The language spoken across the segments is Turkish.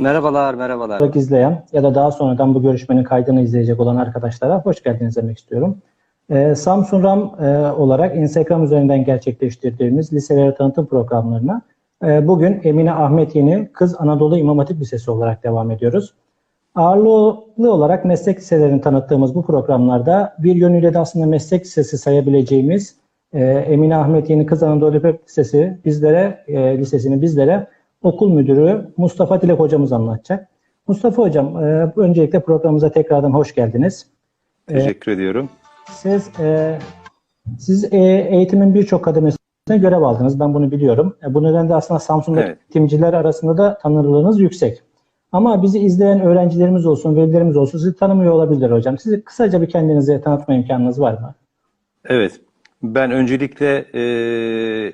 Merhabalar, merhabalar. olarak izleyen ya da daha sonradan bu görüşmenin kaydını izleyecek olan arkadaşlara hoş geldiniz demek istiyorum. Ee, Samsun RAM e, olarak Instagram üzerinden gerçekleştirdiğimiz liselere tanıtım programlarına e, bugün Emine Ahmet Yeni Kız Anadolu İmam Hatip Lisesi olarak devam ediyoruz. Ağırlıklı olarak meslek liselerini tanıttığımız bu programlarda bir yönüyle de aslında meslek lisesi sayabileceğimiz e, Emine Ahmet Yeni Kız Anadolu İmam Hatip Lisesi bizlere, e, lisesini bizlere okul müdürü Mustafa Dilek hocamız anlatacak. Mustafa hocam, e, öncelikle programımıza tekrardan hoş geldiniz. Teşekkür ediyorum. Siz e, siz e, eğitimin birçok kademesinde görev aldınız. Ben bunu biliyorum. E, bu nedenle aslında Samsun'daki Evet. eğitimciler arasında da tanınırlığınız yüksek. Ama bizi izleyen öğrencilerimiz olsun, velilerimiz olsun sizi tanımıyor olabilir hocam. Sizi kısaca bir kendinize tanıtma imkanınız var mı? Evet, ben öncelikle e,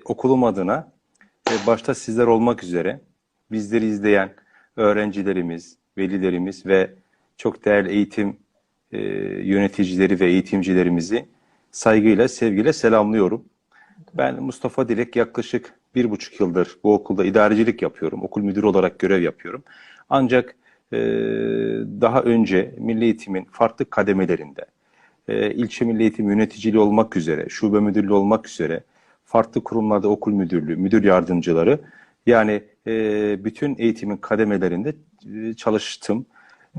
okulum adına ve başta sizler olmak üzere bizleri izleyen öğrencilerimiz, velilerimiz ve çok değerli eğitim e, yöneticileri ve eğitimcilerimizi saygıyla, sevgiyle selamlıyorum. Ben Mustafa Dilek yaklaşık bir buçuk yıldır bu okulda idarecilik yapıyorum. Okul müdürü olarak görev yapıyorum. Ancak e, daha önce Milli Eğitim'in farklı kademelerinde, e, ilçe milli eğitim yöneticiliği olmak üzere, şube müdürlüğü olmak üzere, farklı kurumlarda okul müdürlüğü, müdür yardımcıları, yani e, bütün eğitimin kademelerinde e, çalıştım.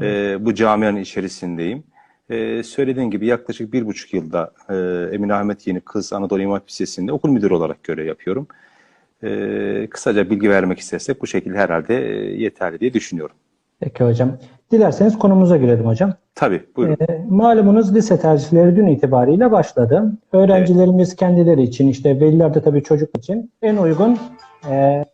E, bu camianın içerisindeyim. E, söylediğim gibi yaklaşık bir buçuk yılda e, Emine Ahmet Yeni Kız Anadolu İmam Hatip Lisesi'nde okul müdürü olarak görev yapıyorum. E, kısaca bilgi vermek istersek bu şekilde herhalde e, yeterli diye düşünüyorum. Peki hocam. Dilerseniz konumuza girelim hocam. Tabii, buyurun. E, malumunuz lise tercihleri dün itibariyle başladı. Öğrencilerimiz kendileri için işte veliler de tabii çocuk için en uygun e,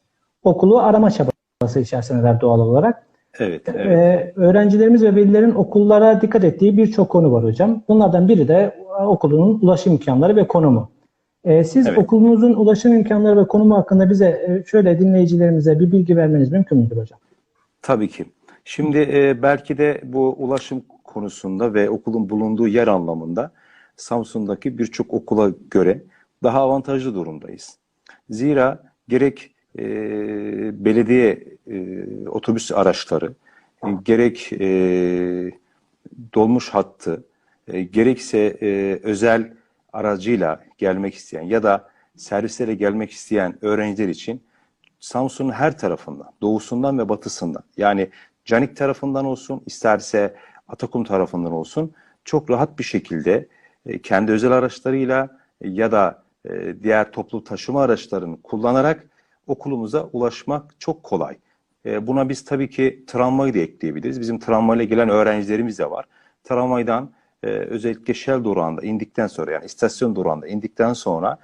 okulu arama çabası içerisindeler doğal olarak. Evet, evet. E, öğrencilerimiz ve velilerin okullara dikkat ettiği birçok konu var hocam. Bunlardan biri de e, okulunun ulaşım imkanları ve konumu. E, siz Evet. okulunuzun ulaşım imkanları ve konumu hakkında bize e, şöyle dinleyicilerimize bir bilgi vermeniz mümkün müdür hocam? Tabii ki. Şimdi e, belki de bu ulaşım konusunda ve okulun bulunduğu yer anlamında Samsun'daki birçok okula göre daha avantajlı durumdayız. Zira gerek e, belediye e, otobüs araçları, e, gerek e, dolmuş hattı, e, gerekse e, özel aracıyla gelmek isteyen ya da servislere gelmek isteyen öğrenciler için Samsun'un her tarafından, doğusundan ve batısından yani Canik tarafından olsun, isterse Atakum tarafından olsun çok rahat bir şekilde e, kendi özel araçlarıyla ya da e, diğer toplu taşıma araçlarını kullanarak okulumuza ulaşmak çok kolay. E, Buna biz tabii ki tramvayı da ekleyebiliriz. Bizim tramvayla gelen öğrencilerimiz de var. Tramvaydan özellikle Shell durağında indikten sonra yani istasyon durağında indikten sonra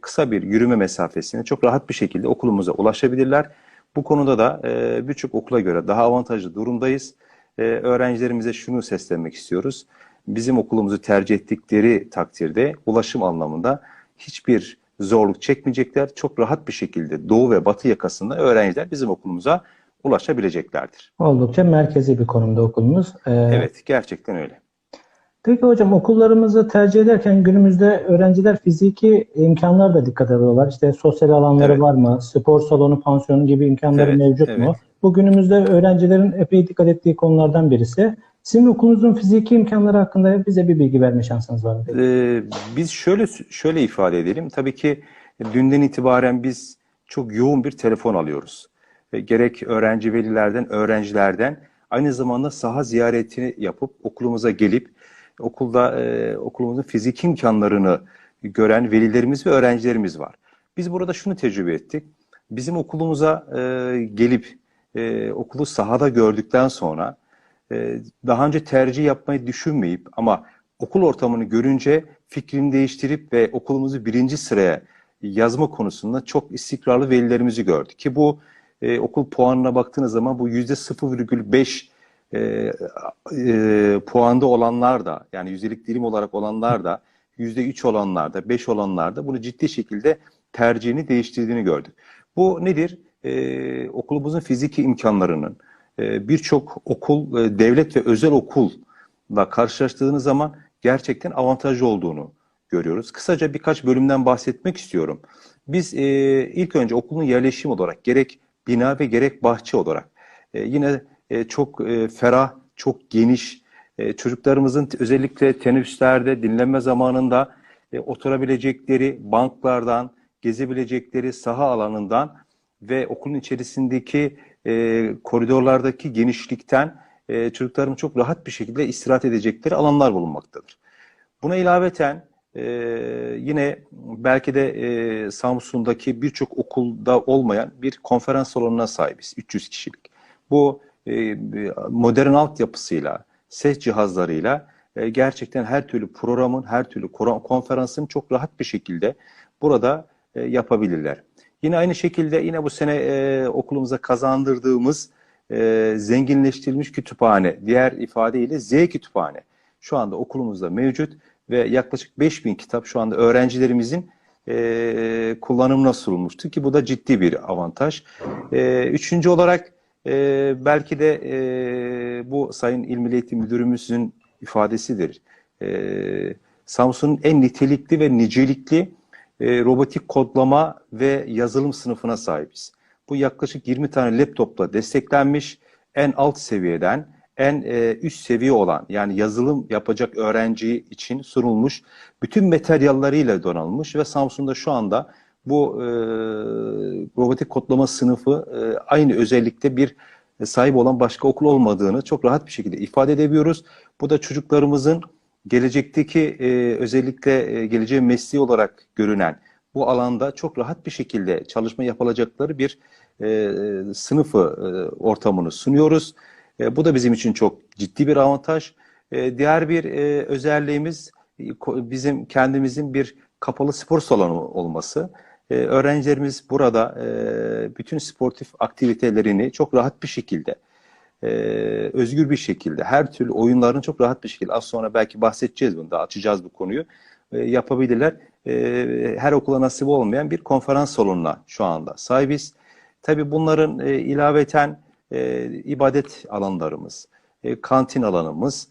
kısa bir yürüme mesafesine çok rahat bir şekilde okulumuza ulaşabilirler. Bu konuda da e, birçok okula göre daha avantajlı durumdayız. E, öğrencilerimize şunu seslenmek istiyoruz. Bizim okulumuzu tercih ettikleri takdirde ulaşım anlamında hiçbir zorluk çekmeyecekler. Çok rahat bir şekilde doğu ve batı yakasında öğrenciler bizim okulumuza ulaşabileceklerdir. Oldukça merkezi bir konumda okulunuz. E, Evet, gerçekten öyle. Peki hocam okullarımızı tercih ederken günümüzde öğrenciler fiziki imkanlar da dikkat ediyorlar. İşte sosyal alanları Evet. var mı? Spor salonu, pansiyonu gibi imkanları Evet, mevcut mu? evet. Bu günümüzde öğrencilerin epey dikkat ettiği konulardan birisi. Sizin okulunuzun fiziki imkanları hakkında bize bir bilgi verme şansınız var mı? Ee, biz şöyle şöyle ifade edelim. Tabii ki dünden itibaren biz çok yoğun bir telefon alıyoruz. Gerek öğrenci velilerden, öğrencilerden aynı zamanda saha ziyaretini yapıp okulumuza gelip okulda e, okulumuzun fizik imkanlarını gören velilerimiz ve öğrencilerimiz var. Biz burada şunu tecrübe ettik. Bizim okulumuza e, gelip e, okulu sahada gördükten sonra e, daha önce tercih yapmayı düşünmeyip ama okul ortamını görünce fikrini değiştirip ve okulumuzu birinci sıraya yazma konusunda çok istikrarlı velilerimizi gördük. Ki bu e, okul puanına baktığınız zaman bu yüzde 0,5 e, e, puanda olanlar da yani yüzdelik dilim olarak olanlar da yüzde 3 olanlar da 5 olanlar da bunu ciddi şekilde tercihini değiştirdiğini gördük. Bu nedir? E, okulumuzun fiziki imkanlarının e, birçok okul, e, devlet ve özel okulla karşılaştığınız zaman gerçekten avantajlı olduğunu görüyoruz. Kısaca birkaç bölümden bahsetmek istiyorum. Biz e, ilk önce okulun yerleşim olarak gerek bina ve gerek bahçe olarak e, yine e, çok e, ferah, çok geniş, e, çocuklarımızın özellikle teneffüslerde, dinlenme zamanında oturabilecekleri banklardan, gezebilecekleri saha alanından ve okulun içerisindeki e, koridorlardaki genişlikten e, çocukların çok rahat bir şekilde istirahat edecekleri alanlar bulunmaktadır. Buna ilaveten e, yine belki de e, Samsun'daki birçok okulda olmayan bir konferans salonuna sahibiz. 300 kişilik. Bu e, modern altyapısıyla, ses cihazlarıyla e, gerçekten her türlü programın, her türlü konferansın çok rahat bir şekilde burada e, yapabilirler. Yine aynı şekilde yine bu sene e, okulumuza kazandırdığımız e, zenginleştirilmiş kütüphane, diğer ifadeyle Z kütüphane şu anda okulumuzda mevcut ve yaklaşık 5000 kitap şu anda öğrencilerimizin e, kullanımına sunulmuştu ki bu da ciddi bir avantaj. E, üçüncü olarak e, belki de e, bu Sayın İl Eğitim Müdürümüzün ifadesidir. E, Samsun'un en nitelikli ve nicelikli e, robotik kodlama ve yazılım sınıfına sahibiz. Bu yaklaşık 20 tane laptopla desteklenmiş en alt seviyeden en e, üst seviye olan yani yazılım yapacak öğrenci için sunulmuş bütün materyalleriyle donanılmış ve Samsun'da şu anda bu e, robotik kodlama sınıfı e, aynı özellikte bir sahip olan başka okul olmadığını çok rahat bir şekilde ifade edebiliyoruz. Bu da çocuklarımızın gelecekteki e, özellikle e, geleceğin mesleği olarak görünen bu alanda çok rahat bir şekilde çalışma yapılacakları bir e, sınıfı e, ortamını sunuyoruz. E, bu da bizim için çok ciddi bir avantaj. E, diğer bir e, özelliğimiz e, bizim kendimizin bir kapalı spor salonu olması. E, öğrencilerimiz burada e, bütün sportif aktivitelerini çok rahat bir şekilde e, özgür bir şekilde her türlü oyunların çok rahat bir şekilde az sonra belki bahsedeceğiz bunu da açacağız bu konuyu e, yapabilirler. E, her okula nasip olmayan bir konferans salonuna şu anda sahibiz. Tabii bunların ilaveten ibadet alanlarımız, e, kantin alanımız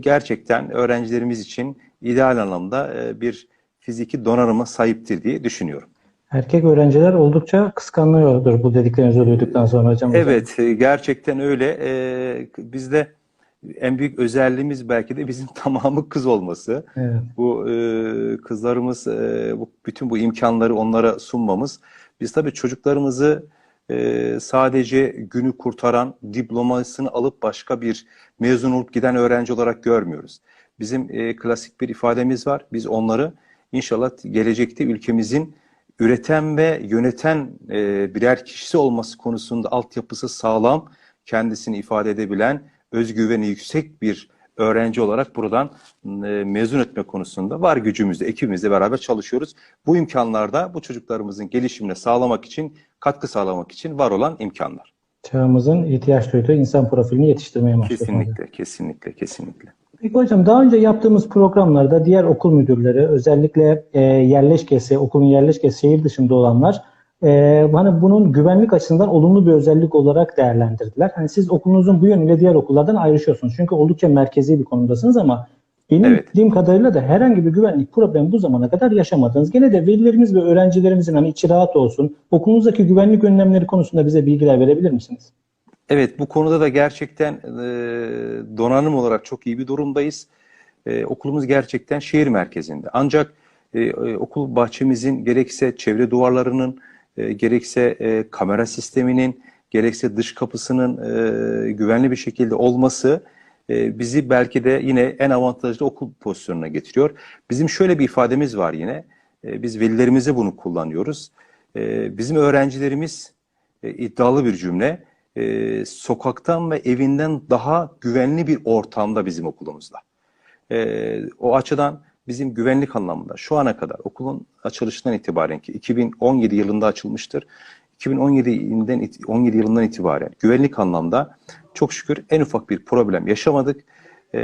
gerçekten öğrencilerimiz için ideal anlamda bir fiziki donanıma sahiptir diye düşünüyorum. Erkek öğrenciler oldukça kıskanıyordur bu dediklerinizi duyduktan sonra hocam. Evet, e, gerçekten öyle. E, bizde en büyük özelliğimiz belki de bizim tamamı kız olması. Evet. Bu e, kızlarımız, e, bu, bütün bu imkanları onlara sunmamız. Biz tabii çocuklarımızı e, sadece günü kurtaran, diplomasını alıp başka bir mezun olup giden öğrenci olarak görmüyoruz. Bizim e, klasik bir ifademiz var. Biz onları inşallah gelecekte ülkemizin üreten ve yöneten e, birer kişisi olması konusunda altyapısı sağlam, kendisini ifade edebilen, özgüveni yüksek bir öğrenci olarak buradan e, mezun etme konusunda var gücümüzle, ekibimizle beraber çalışıyoruz. Bu imkanlarda bu çocuklarımızın gelişimine sağlamak için, katkı sağlamak için var olan imkanlar. Çağımızın ihtiyaç duyduğu insan profilini yetiştirmeye amaçlı. Kesinlikle, kesinlikle, kesinlikle. Peki hocam daha önce yaptığımız programlarda diğer okul müdürleri özellikle e, yerleşkesi, okulun yerleşkesi şehir dışında olanlar e, hani bunun güvenlik açısından olumlu bir özellik olarak değerlendirdiler. Hani siz okulunuzun bu yönüyle diğer okullardan ayrışıyorsunuz. Çünkü oldukça merkezi bir konumdasınız ama benim Evet. bildiğim kadarıyla da herhangi bir güvenlik problemi bu zamana kadar yaşamadınız. Gene de velilerimiz ve öğrencilerimizin hani içi rahat olsun. Okulunuzdaki güvenlik önlemleri konusunda bize bilgiler verebilir misiniz? Evet, bu konuda da gerçekten e, donanım olarak çok iyi bir durumdayız. E, okulumuz gerçekten şehir merkezinde. Ancak e, e, okul bahçemizin gerekse çevre duvarlarının, e, gerekse e, kamera sisteminin, gerekse dış kapısının e, güvenli bir şekilde olması e, bizi belki de yine en avantajlı okul pozisyonuna getiriyor. Bizim şöyle bir ifademiz var yine. E, biz velilerimize bunu kullanıyoruz. E, bizim öğrencilerimiz e, iddialı bir cümle. E, sokaktan ve evinden daha güvenli bir ortamda bizim okulumuzda. E, o açıdan bizim güvenlik anlamında şu ana kadar okulun açılışından itibaren ki 2017 yılında açılmıştır. 2017'den it- 17 yılından itibaren güvenlik anlamda çok şükür en ufak bir problem yaşamadık. E,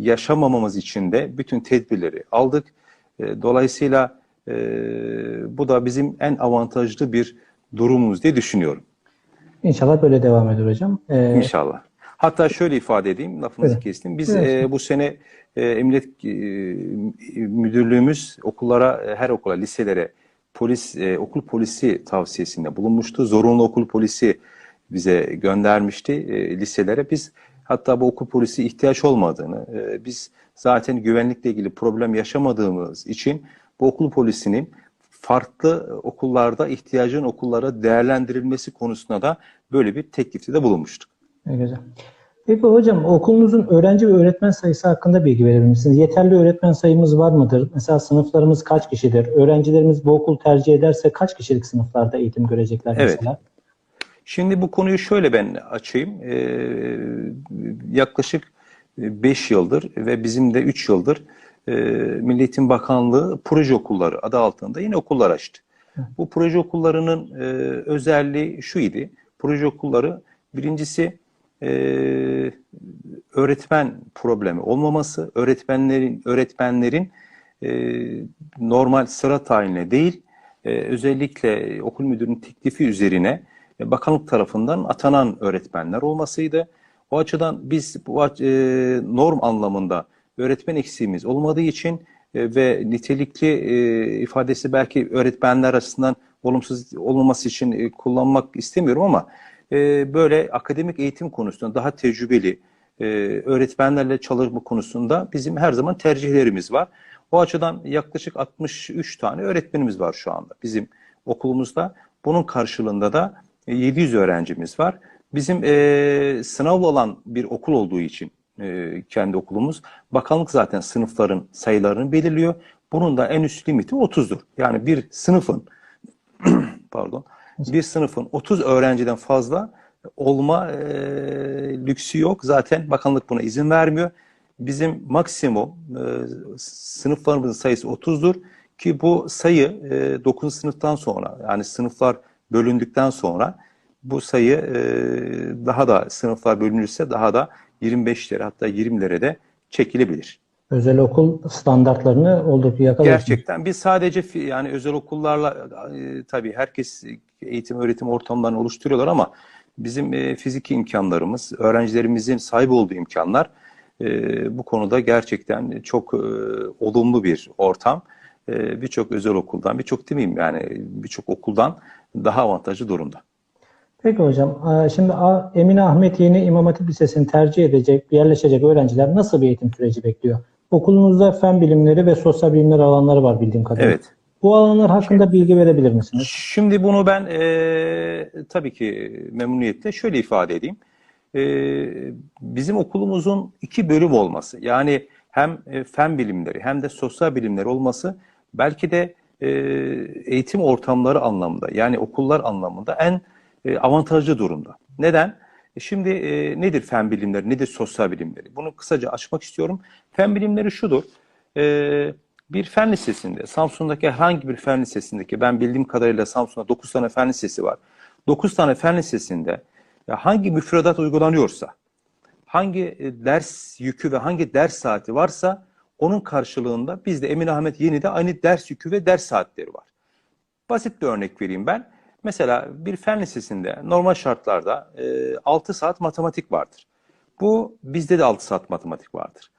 yaşamamamız için de bütün tedbirleri aldık. E, dolayısıyla e, bu da bizim en avantajlı bir durumumuz diye düşünüyorum. İnşallah böyle devam eder hocam. E, İnşallah. Hatta şöyle ifade edeyim, lafınızı Evet. kestim. Biz Evet. e, bu sene e, Emniyet e, Müdürlüğümüz okullara, e, her okula, liselere polis, e, okul polisi tavsiyesinde bulunmuştu. Zorunlu okul polisi bize göndermişti e, liselere. Biz hatta bu okul polisi ihtiyaç olmadığını, e, biz zaten güvenlikle ilgili problem yaşamadığımız için bu okul polisinin farklı okullarda ihtiyacın okullara değerlendirilmesi konusunda da böyle bir teklifte de bulunmuştuk. Ne güzel. Peki hocam okulunuzun öğrenci ve öğretmen sayısı hakkında bilgi verir misiniz? Yeterli öğretmen sayımız var mıdır? Mesela sınıflarımız kaç kişidir? Öğrencilerimiz bu okul tercih ederse kaç kişilik sınıflarda eğitim görecekler Evet. mesela? Şimdi bu konuyu şöyle ben açayım. Ee, yaklaşık 5 yıldır ve bizim de 3 yıldır e, Milli Eğitim Bakanlığı proje okulları adı altında yine okullar açtı. Bu proje okullarının e, özelliği şu idi. Proje okulları birincisi e, öğretmen problemi olmaması, öğretmenlerin öğretmenlerin e, normal sıra tayinle değil, e, özellikle okul müdürünün teklifi üzerine e, bakanlık tarafından atanan öğretmenler olmasıydı. O açıdan biz bu e, norm anlamında öğretmen eksiğimiz olmadığı için e, ve nitelikli e, ifadesi belki öğretmenler açısından olumsuz olmaması için e, kullanmak istemiyorum ama böyle akademik eğitim konusunda daha tecrübeli öğretmenlerle çalışma konusunda bizim her zaman tercihlerimiz var. O açıdan yaklaşık 63 tane öğretmenimiz var şu anda bizim okulumuzda. Bunun karşılığında da e, 700 öğrencimiz var. Bizim e, sınavlı olan bir okul olduğu için e, kendi okulumuz, bakanlık zaten sınıfların sayılarını belirliyor. Bunun da en üst limiti 30'dur. Yani bir sınıfın pardon bir sınıfın 30 öğrenciden fazla olma e, lüksü yok. Zaten bakanlık buna izin vermiyor. Bizim maksimum e, sınıflarımızın sayısı 30'dur ki bu sayı e, 9. sınıftan sonra yani sınıflar bölündükten sonra bu sayı e, daha da sınıflar bölünürse daha da 25'lere hatta 20'lere de çekilebilir. Özel okul standartlarını oldukça yakalıyorsunuz. Gerçekten biz sadece yani özel okullarla e, tabii herkes eğitim öğretim ortamlarını oluşturuyorlar ama bizim e, fiziki imkanlarımız, öğrencilerimizin sahip olduğu imkanlar e, bu konuda gerçekten çok e, olumlu bir ortam. E, birçok özel okuldan, birçok demeyeyim yani birçok okuldan daha avantajlı durumda. Peki hocam, e, şimdi Emine Ahmet Yeni İmam Hatip Lisesi'ni tercih edecek, yerleşecek öğrenciler nasıl bir eğitim süreci bekliyor? Okulunuzda fen bilimleri ve sosyal bilimler alanları var bildiğim kadarıyla. Evet. Bu alanlar hakkında bilgi verebilir misiniz? Şimdi bunu ben e, tabii ki memnuniyetle şöyle ifade edeyim. E, bizim okulumuzun iki bölüm olması, yani hem e, fen bilimleri hem de sosyal bilimleri olması belki de e, eğitim ortamları anlamında, yani okullar anlamında en e, avantajlı durumda. Neden? E, Şimdi e, nedir fen bilimleri, nedir sosyal bilimleri? Bunu kısaca açmak istiyorum. Fen bilimleri şudur. Bir fen lisesinde, Samsun'daki herhangi bir fen lisesindeki, ben bildiğim kadarıyla Samsun'da 9 tane fen lisesi var. 9 tane fen lisesinde hangi müfredat uygulanıyorsa, hangi ders yükü ve hangi ders saati varsa onun karşılığında bizde Emin Ahmet Yeni'de aynı ders yükü ve ders saatleri var. Basit bir örnek vereyim ben. Mesela bir fen lisesinde normal şartlarda e, 6 saat matematik vardır. Bu bizde de 6 saat matematik vardır.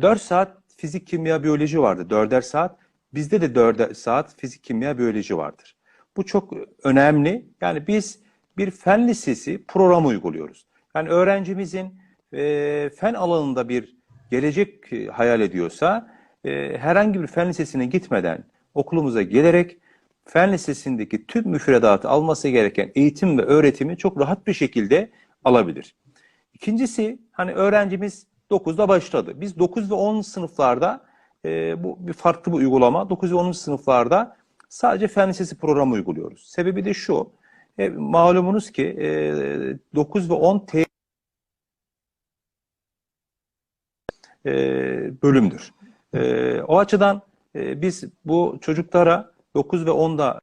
4 saat fizik, kimya, biyoloji vardır. 4'er saat. Bizde de 4 saat fizik, kimya, biyoloji vardır. Bu çok önemli. Yani biz bir fen lisesi programı uyguluyoruz. Yani öğrencimizin e, fen alanında bir gelecek e, hayal ediyorsa e, herhangi bir fen lisesine gitmeden okulumuza gelerek fen lisesindeki tüm müfredatı alması gereken eğitim ve öğretimi çok rahat bir şekilde alabilir. İkincisi hani öğrencimiz 9'da başladı. Biz 9 ve 10 sınıflarda e, bu bir farklı bir uygulama. 9 ve 10. sınıflarda sadece fen lisesi programı uyguluyoruz. Sebebi de şu. E, malumunuz ki e, 9 ve 10 T e, bölümdür. E, o açıdan e, biz bu çocuklara 9 ve 10'da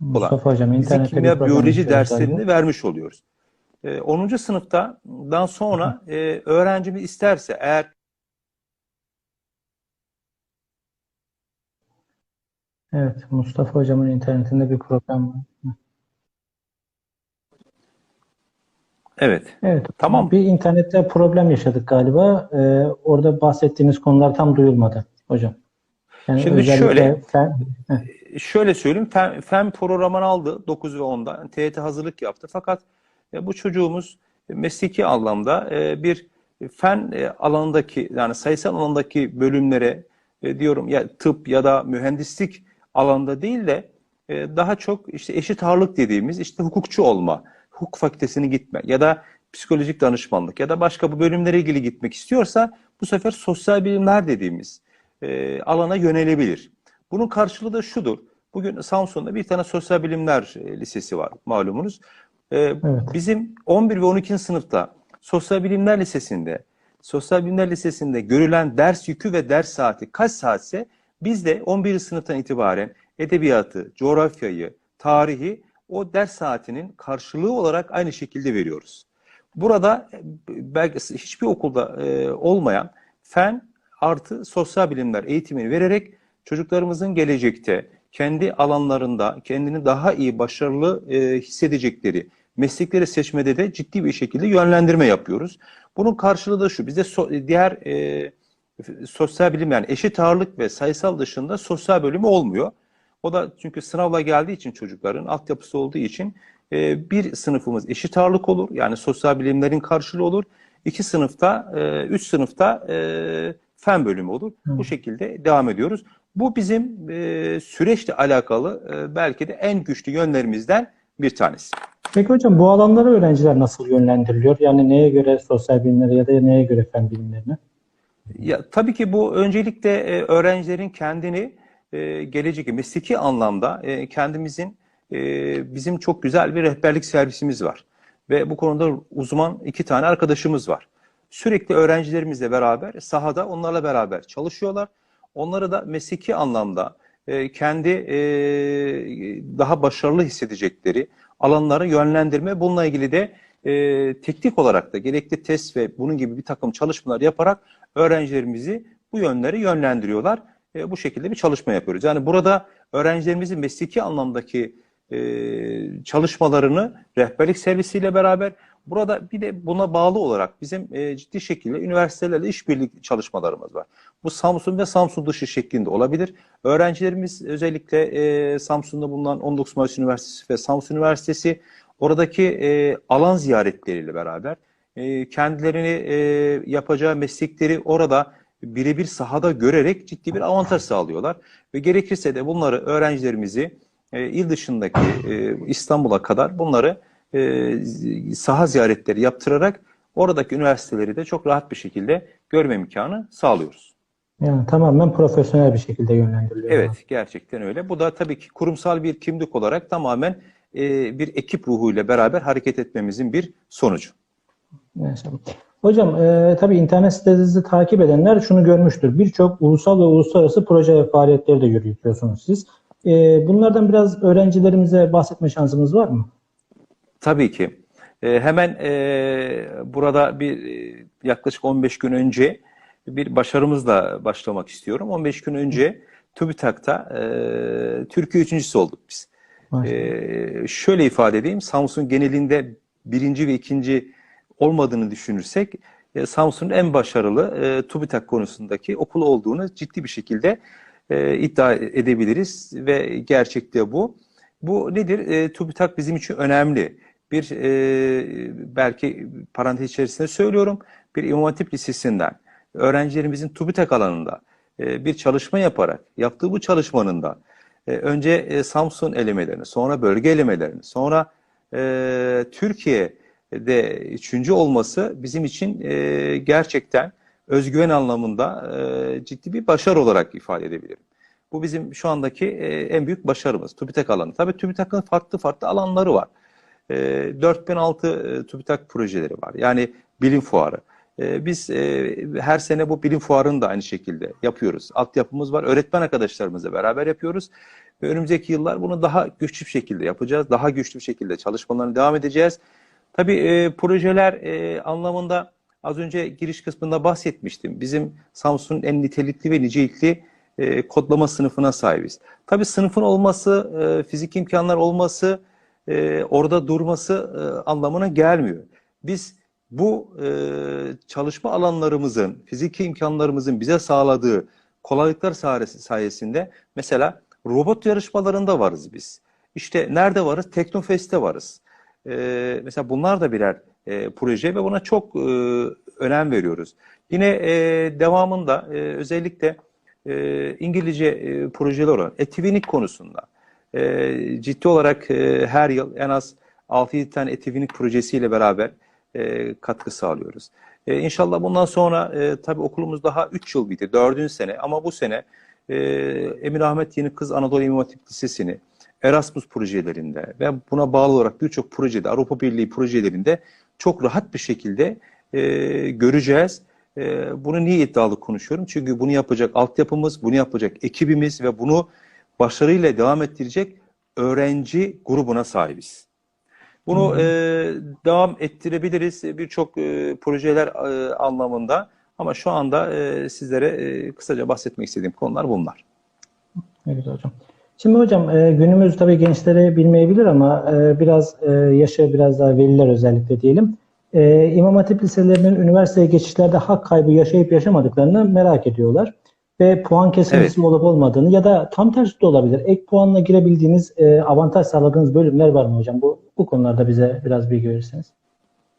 Mustafa Hocam internette kimya, biyoloji derslerini vermiş oluyoruz. E, 10. sınıftan sonra e, öğrencimiz isterse eğer Evet, Mustafa Hocam'ın internetinde bir problem var. evet Evet, Tamam. bir internette problem yaşadık galiba. Ee, orada bahsettiğiniz konular tam duyulmadı hocam. Yani Şimdi şöyle- fen- Şöyle söyleyeyim, fen, fen programını aldı 9 ve 10'da. TYT hazırlık yaptı. Fakat e, bu çocuğumuz e, mesleki anlamda e, bir fen e, alanındaki yani sayısal alandaki bölümlere e, diyorum ya tıp ya da mühendislik alanda değil de e, daha çok işte eşit ağırlık dediğimiz işte hukukçu olma, hukuk fakültesine gitme ya da psikolojik danışmanlık ya da başka bu bölümlere ilgili gitmek istiyorsa bu sefer sosyal bilimler dediğimiz e, alana yönelebilir. Bunun karşılığı da şudur. Bugün Samsun'da bir tane sosyal bilimler e, lisesi var malumunuz. E, Bizim 11 ve 12. sınıfta sosyal bilimler lisesinde sosyal bilimler lisesinde görülen ders yükü ve ders saati kaç saatse biz de 11. sınıftan itibaren edebiyatı, coğrafyayı, tarihi o ders saatinin karşılığı olarak aynı şekilde veriyoruz. Burada e, belki hiçbir okulda e, olmayan fen artı sosyal bilimler eğitimini vererek çocuklarımızın gelecekte kendi alanlarında kendini daha iyi başarılı e, hissedecekleri meslekleri seçmede de ciddi bir şekilde yönlendirme yapıyoruz. Bunun karşılığı da şu. Bizde so- diğer e, sosyal bilim yani eşit ağırlık ve sayısal dışında sosyal bölümü olmuyor. O da çünkü sınavla geldiği için çocukların altyapısı olduğu için e, bir sınıfımız eşit ağırlık olur. Yani sosyal bilimlerin karşılığı olur. İki sınıfta, e, üç sınıfta e, fen bölümü olur. Bu şekilde devam ediyoruz. Bu bizim e, süreçle alakalı e, belki de en güçlü yönlerimizden bir tanesi. Peki hocam bu alanlara öğrenciler nasıl yönlendiriliyor? Yani neye göre sosyal bilimlere ya da neye göre fen bilimlerine? Ya tabii ki bu öncelikle e, öğrencilerin kendini e, gelecek mesleki anlamda e, kendimizin e, bizim çok güzel bir rehberlik servisimiz var ve bu konuda uzman iki tane arkadaşımız var. Sürekli öğrencilerimizle beraber sahada onlarla beraber çalışıyorlar. Onları da mesleki anlamda e, kendi e, daha başarılı hissedecekleri alanlara yönlendirme bununla ilgili de e, teknik olarak da gerekli test ve bunun gibi bir takım çalışmalar yaparak öğrencilerimizi bu yönlere yönlendiriyorlar. Bu şekilde bir çalışma yapıyoruz. Yani burada öğrencilerimizin mesleki anlamdaki çalışmalarını rehberlik servisiyle beraber burada bir de buna bağlı olarak bizim e, ciddi şekilde üniversitelerle işbirliği çalışmalarımız var. Bu Samsun ve Samsun dışı şeklinde olabilir. Öğrencilerimiz özellikle e, Samsun'da bulunan 19 Mayıs Üniversitesi ve Samsun Üniversitesi oradaki e, alan ziyaretleriyle beraber e, kendilerini e, yapacağı meslekleri orada birebir sahada görerek ciddi bir avantaj sağlıyorlar. Ve gerekirse de bunları öğrencilerimizi e, il dışındaki e, İstanbul'a kadar bunları e, saha ziyaretleri yaptırarak oradaki üniversiteleri de çok rahat bir şekilde görme imkanı sağlıyoruz. Yani tamamen profesyonel bir şekilde yönlendiriliyor. Evet, gerçekten öyle. Bu da tabii ki kurumsal bir kimlik olarak tamamen e, bir ekip ruhuyla beraber hareket etmemizin bir sonucu. Maşallah. Hocam e, tabii internet sitenizi takip edenler şunu görmüştür. Birçok ulusal ve uluslararası proje ve faaliyetleri de yürütüyorsunuz siz. E, bunlardan biraz öğrencilerimize bahsetme şansımız var mı? Tabii ki. E, hemen e, burada bir e, yaklaşık 15 gün önce bir başarımızla başlamak istiyorum. 15 gün önce TÜBİTAK'ta e, Türkiye üçüncüsü olduk biz. E, şöyle ifade edeyim, Samsun genelinde birinci ve ikinci olmadığını düşünürsek e, Samsun'un en başarılı e, TÜBİTAK konusundaki okul olduğunu ciddi bir şekilde e, iddia edebiliriz ve gerçekte bu. Bu nedir? E, TÜBİTAK bizim için önemli. Bir e, belki parantez içerisinde söylüyorum, bir İmam Hatip Lisesi'nden öğrencilerimizin TÜBİTAK alanında e, bir çalışma yaparak yaptığı bu çalışmanın da e, önce e, Samsun elemelerini, sonra bölge elemelerini, sonra e, Türkiye'de üçüncü olması bizim için e, gerçekten özgüven anlamında e, ciddi bir başarı olarak ifade edebilirim. Bu bizim şu andaki e, en büyük başarımız. TÜBİTAK alanı. Tabii TÜBİTAK'ın farklı farklı alanları var. E, 4006 e, TÜBİTAK projeleri var. Yani bilim fuarı. E, biz e, her sene bu bilim fuarını da aynı şekilde yapıyoruz. Altyapımız var. Öğretmen arkadaşlarımızla beraber yapıyoruz. Ve önümüzdeki yıllar bunu daha güçlü bir şekilde yapacağız. Daha güçlü bir şekilde çalışmalarına devam edeceğiz. Tabii e, projeler anlamında az önce giriş kısmında bahsetmiştim. Bizim Samsun'un en nitelikli ve nicelikli kodlama sınıfına sahibiz. Tabii sınıfın olması, fizik imkanlar olması, e, orada durması e, anlamına gelmiyor. Biz bu e, çalışma alanlarımızın, fiziki imkanlarımızın bize sağladığı kolaylıklar sayesi- sayesinde mesela robot yarışmalarında varız biz. İşte nerede varız? Teknofest'te varız. Ee, mesela bunlar da birer e, proje ve buna çok e, önem veriyoruz. Yine e, devamında e, özellikle e, İngilizce e, projeler olan etivinik konusunda e, ciddi olarak e, her yıl en az 6-7 tane etivinik projesiyle beraber e, katkı sağlıyoruz. E, inşallah bundan sonra e, tabii okulumuz daha 3 yıl bitti, 4. sene ama bu sene e, Emir Ahmet Yeni Kız Anadolu İmam Hatip Lisesi'ni Erasmus projelerinde ve buna bağlı olarak birçok projede, Avrupa Birliği projelerinde çok rahat bir şekilde e, göreceğiz. E, bunu niye iddialı konuşuyorum? Çünkü bunu yapacak altyapımız, bunu yapacak ekibimiz ve bunu başarıyla devam ettirecek öğrenci grubuna sahibiz. Bunu e, devam ettirebiliriz birçok e, projeler e, anlamında ama şu anda e, sizlere e, kısaca bahsetmek istediğim konular bunlar. Güzel hocam. Şimdi hocam e, günümüz tabii gençlere bilmeyebilir ama e, biraz e, yaşı biraz daha veliler özellikle diyelim. E, İmam Hatip liselerinin üniversiteye geçişlerde hak kaybı yaşayıp yaşamadıklarını merak ediyorlar. Ve puan kesintisi olup olmadığını ya da tam tersi de olabilir. Ek puanla girebildiğiniz, e, avantaj sağladığınız bölümler var mı hocam? Bu, bu konularda bize biraz bilgi verirseniz.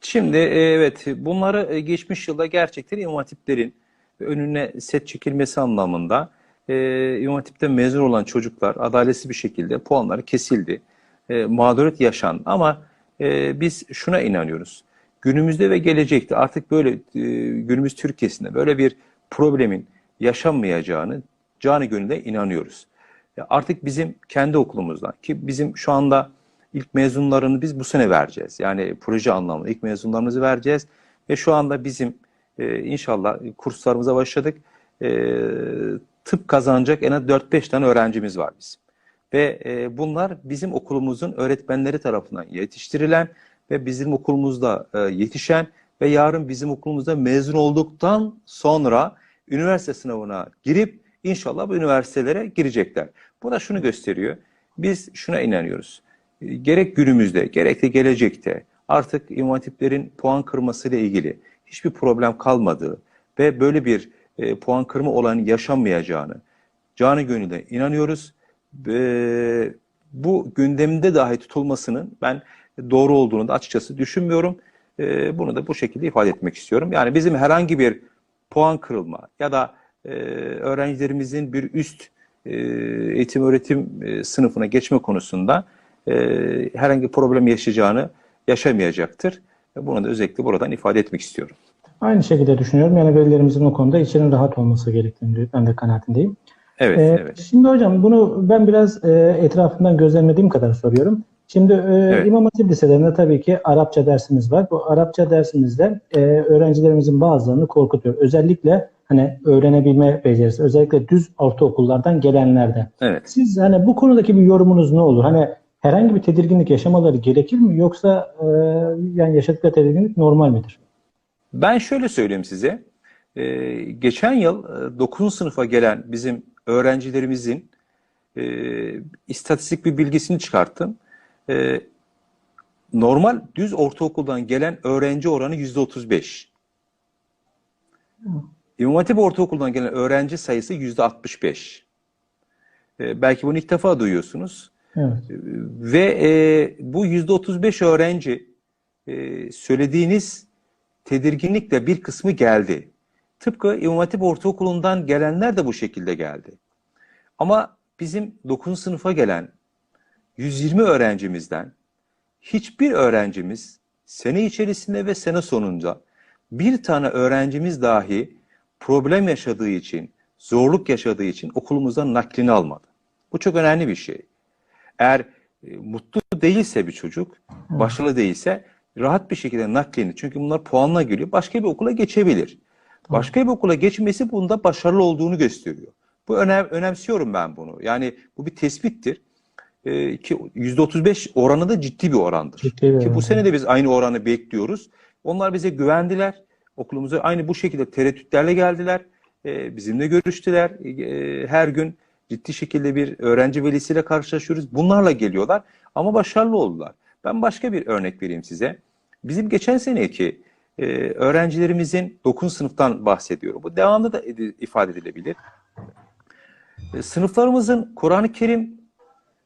Şimdi e, evet bunları e, geçmiş yılda gerçekten İmam Hatiplerin önüne set çekilmesi anlamında e, İmam Hatip'te mezun olan çocuklar adaletsiz bir şekilde puanları kesildi. E, mağduriyet yaşandı ama e, biz şuna inanıyoruz. Günümüzde ve gelecekte artık böyle e, günümüz Türkiye'sinde böyle bir problemin yaşanmayacağını canı gönülde inanıyoruz. Artık bizim kendi okulumuzdan ki bizim şu anda ilk mezunlarını biz bu sene vereceğiz. Yani proje anlamında ilk mezunlarımızı vereceğiz ve şu anda bizim e, inşallah kurslarımıza başladık. E, tıp kazanacak en az 4-5 tane öğrencimiz var bizim. Ve e, bunlar bizim okulumuzun öğretmenleri tarafından yetiştirilen ve bizim okulumuzda e, yetişen ve yarın bizim okulumuzda mezun olduktan sonra üniversite sınavına girip inşallah bu üniversitelere girecekler. Bu da şunu gösteriyor. Biz şuna inanıyoruz. E, Gerek günümüzde gerek de gelecekte artık İmam puan kırmasıyla ilgili hiçbir problem kalmadığı ve böyle bir e, puan kırma olanı yaşanmayacağını canı gönülde inanıyoruz. E, bu gündemde dahi tutulmasının ben doğru olduğunu da açıkçası düşünmüyorum. E, bunu da bu şekilde ifade etmek istiyorum. Yani bizim herhangi bir puan kırılma ya da e, öğrencilerimizin bir üst e, eğitim öğretim e, sınıfına geçme konusunda e, herhangi bir problem yaşayacağını yaşamayacaktır. Bunu da özellikle buradan ifade etmek istiyorum. Aynı şekilde düşünüyorum. Yani velilerimizin o konuda içinin rahat olması gerektiğini ben de kanaatindeyim. Evet, Ee, evet. Şimdi hocam bunu ben biraz e, etrafından gözlemlediğim kadar soruyorum. Şimdi e, Evet. İmam Hatip liselerinde tabii ki Arapça dersimiz var. Bu Arapça dersimizde e, öğrencilerimizin bazılarını korkutuyor. Özellikle hani öğrenebilme becerisi, özellikle düz ortaokullardan gelenlerde. Evet. Siz hani bu konudaki bir yorumunuz ne olur? Hani herhangi bir tedirginlik yaşamaları gerekir mi yoksa e, yani yaşadıkları tedirginlik normal midir? Ben şöyle söyleyeyim size. Ee, geçen yıl 9. sınıfa gelen bizim öğrencilerimizin e, istatistik bir bilgisini çıkarttım. Ee, normal düz ortaokuldan gelen öğrenci oranı %35. İmam Hatip Ortaokulu'ndan gelen öğrenci sayısı %65. Ee, belki bunu ilk defa duyuyorsunuz. Evet. Ve e, bu %35 öğrenci e, söylediğiniz tedirginlikle bir kısmı geldi. Tıpkı İmam Hatip Ortaokulu'ndan gelenler de bu şekilde geldi. Ama bizim 9. sınıfa gelen 120 öğrencimizden hiçbir öğrencimiz sene içerisinde ve sene sonunda bir tane öğrencimiz dahi problem yaşadığı için, zorluk yaşadığı için okulumuzdan naklini almadı. Bu çok önemli bir şey. Eğer e, mutlu değilse bir çocuk, başarılı değilse rahat bir şekilde naklini, çünkü bunlar puanla geliyor, başka bir okula geçebilir. Başka bir okula geçmesi bunda başarılı olduğunu gösteriyor. Bu önem, önemsiyorum ben bunu. Yani bu bir tespittir. Ee, ki %35 oranı da ciddi bir orandır. Ciddi bir Ki bu sene de biz aynı oranı bekliyoruz. Onlar bize güvendiler. Okulumuza aynı bu şekilde tereddütlerle geldiler. Ee, bizimle görüştüler. Ee, her gün ciddi şekilde bir öğrenci velisiyle karşılaşıyoruz. Bunlarla geliyorlar ama başarılı oldular. Ben başka bir örnek vereyim size. Bizim geçen seneki e, öğrencilerimizin 9. sınıftan bahsediyorum. Bu devamlı da ifade edilebilir. E, sınıflarımızın Kur'an-ı Kerim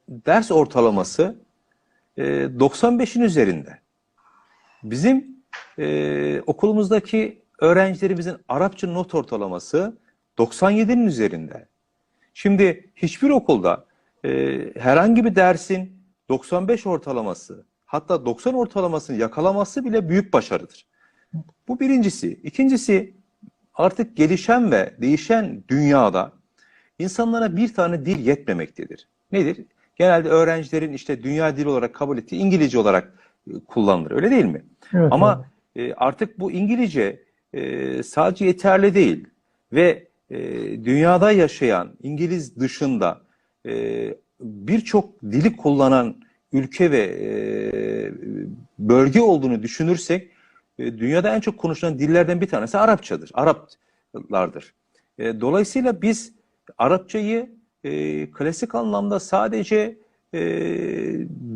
ders ortalaması e, 95'in üzerinde. Bizim e, okulumuzdaki öğrencilerimizin Arapça not ortalaması 97'nin üzerinde. Şimdi hiçbir okulda e, herhangi bir dersin 95 ortalaması hatta 90 ortalamasını yakalaması bile büyük başarıdır. Bu birincisi. İkincisi artık gelişen ve değişen dünyada insanlara bir tane dil yetmemektedir. Nedir? Genelde öğrencilerin işte dünya dili olarak kabul ettiği İngilizce olarak e, kullanılır. Öyle değil mi? Evet, Ama e, artık bu İngilizce e, sadece yeterli değil ve dünyada yaşayan İngiliz dışında birçok dili kullanan ülke ve bölge olduğunu düşünürsek dünyada en çok konuşulan dillerden bir tanesi Arapçadır. Araplardır. Dolayısıyla biz Arapçayı e, klasik anlamda sadece e,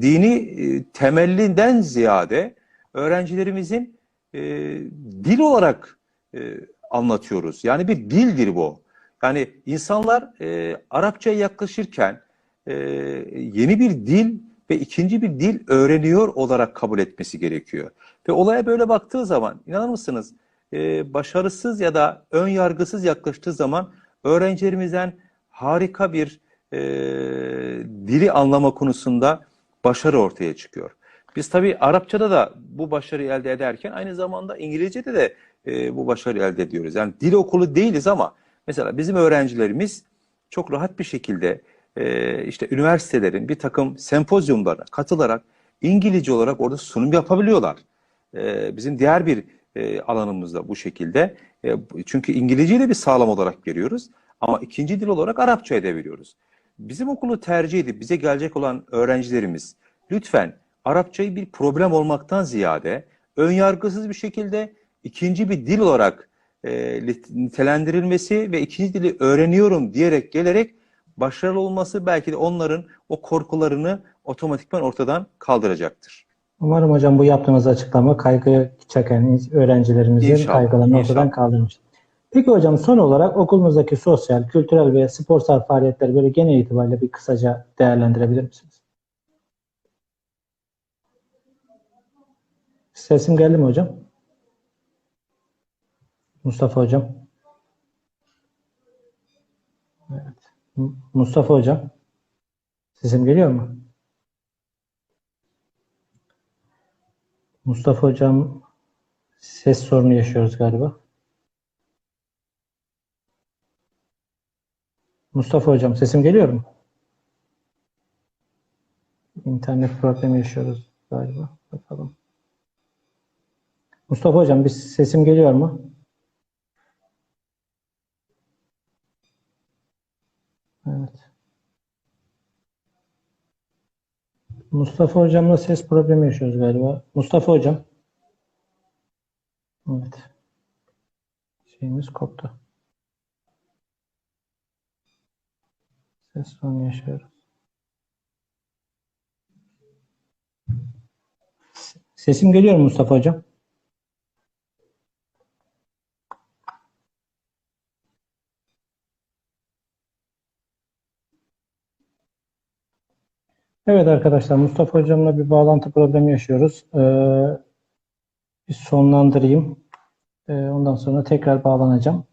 dini e, temellinden ziyade öğrencilerimizin e, dil olarak e, anlatıyoruz. Yani bir dildir bu. Yani insanlar e, Arapçaya yaklaşırken e, yeni bir dil ve ikinci bir dil öğreniyor olarak kabul etmesi gerekiyor. Ve olaya böyle baktığı zaman inanır mısınız e, başarısız ya da ön yargısız yaklaştığı zaman öğrencilerimizden harika bir e, dili anlama konusunda başarı ortaya çıkıyor. Biz tabii Arapçada da bu başarıyı elde ederken aynı zamanda İngilizce'de de e, bu başarıyı elde ediyoruz. Yani dil okulu değiliz ama mesela bizim öğrencilerimiz çok rahat bir şekilde e, işte üniversitelerin bir takım sempozyumlarına katılarak İngilizce olarak orada sunum yapabiliyorlar. E, bizim diğer bir e, alanımızda bu şekilde. E, çünkü İngilizceyi de bir sağlam olarak veriyoruz ama ikinci dil olarak Arapçayı da veriyoruz. Bizim okulu tercih edip bize gelecek olan öğrencilerimiz lütfen Arapçayı bir problem olmaktan ziyade önyargısız bir şekilde ikinci bir dil olarak e, nitelendirilmesi ve ikinci dili öğreniyorum diyerek gelerek başarılı olması belki de onların o korkularını otomatikman ortadan kaldıracaktır. Umarım hocam bu yaptığınız açıklama kaygı çeken öğrencilerimizin İnşallah, kaygılarını ortadan inşallah. kaldırmıştır. Peki hocam son olarak okulumuzdaki sosyal, kültürel ve sporsal faaliyetleri böyle genel itibariyle bir kısaca değerlendirebilir misiniz? Sesim geldi mi hocam? Mustafa hocam. Evet. Mustafa hocam. Sesim geliyor mu? Mustafa hocam ses sorunu yaşıyoruz galiba. Mustafa hocam sesim geliyor mu? İnternet problemi yaşıyoruz galiba. Bakalım. Mustafa hocam bir sesim geliyor mu? Evet. Mustafa hocamla ses problemi yaşıyoruz galiba. Mustafa hocam. Evet. Şeyimiz koptu. Ses sorunu yaşıyoruz. Sesim geliyor mu Mustafa hocam? Evet arkadaşlar Mustafa hocamla bir bağlantı problemi yaşıyoruz. Ee, bir sonlandırayım. Ee, ondan sonra tekrar bağlanacağım.